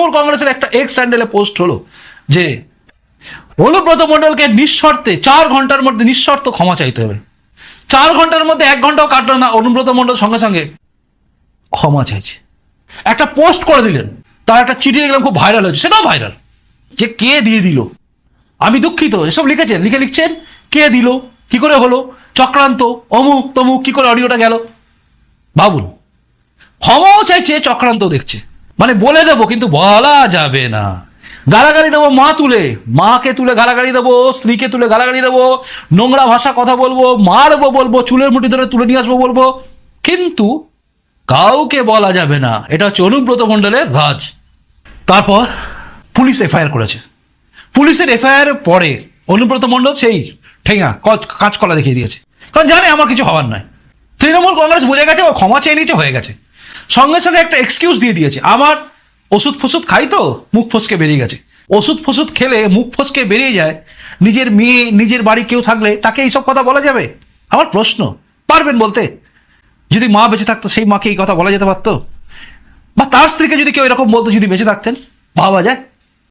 তৃণমূল কংগ্রেসের একটা x স্যান্ডেলে post হলো যে, অনুব্রত মণ্ডলকে নিঃশর্তে চার ঘণ্টার মধ্যে নিঃশর্ত ক্ষমা চাইতে হবে। চার ঘণ্টার মধ্যে এক ঘন্টাও কাটলো না অনুব্রত মণ্ডল সঙ্গে সঙ্গে ক্ষমা চাইছে। একটা পোস্ট করে দিলেন, তার একটা চিঠি দেখলাম খুব ভাইরাল হয়েছে, সেটাও ভাইরাল যে কে দিয়ে দিল? আমি দুঃখিত, এসব লিখেছেন, লিখে লিখছেন, কে দিল, কি করে হলো? চক্রান্ত, অমুক, তমুক, কি করে অডিওটা গেল? ভাবুন ক্ষমাও চাইছে চক্রান্ত দেখছে। মানে বলে দেবো, কিন্তু বলা যাবে না। গালাগালি দেবো মা তুলে, মাকে তুলে গালাগালি দেবো, স্ত্রীকে তুলে গালাগালি দেবো, নোংরা ভাষা কথা বলব, মারবো বলব, চুলের মুঠি ধরে তুলে নিয়ে আসব বলব। কিন্তু কাউকে বলা যাবে না। এটা হচ্ছে অনুব্রত মণ্ডলের রাজ তারপর পুলিশ এফআইআর করেছে। পুলিশের এফআইআর পরে অনুব্রত মণ্ডল সেই ঠেঙা কাঁচকলা দেখিয়ে দিয়েছে। কারণ জানে আমার কিছু হওয়ার নয় তৃণমূল কংগ্রেস বুঝে গেছে, ও ক্ষমা চেয়ে নিয়েছে, হয়ে গেছে। সঙ্গে সঙ্গে একটা এক্সকিউজ দিয়ে দিয়েছে। আমার ওষুধ ফসুদ খাই তো, মুখ ফসকে বেরিয়ে গেছে। ওষুধ ফসুদ খেলে মুখ ফসকে বেরিয়ে যায়, নিজের মেয়ে, নিজের বাড়ি কেউ থাকলে তাকে এইসব কথা বলা যাবে? আমার প্রশ্ন, পারবেন বলতে? যদি মা বেঁচে থাকতো, সেই মাকে এই কথা বলা যেতে পারতো? বা তার স্ত্রীকে যদি কেউ এরকম বলতো, যদি বেঁচে থাকতেন, ভাবা যায়।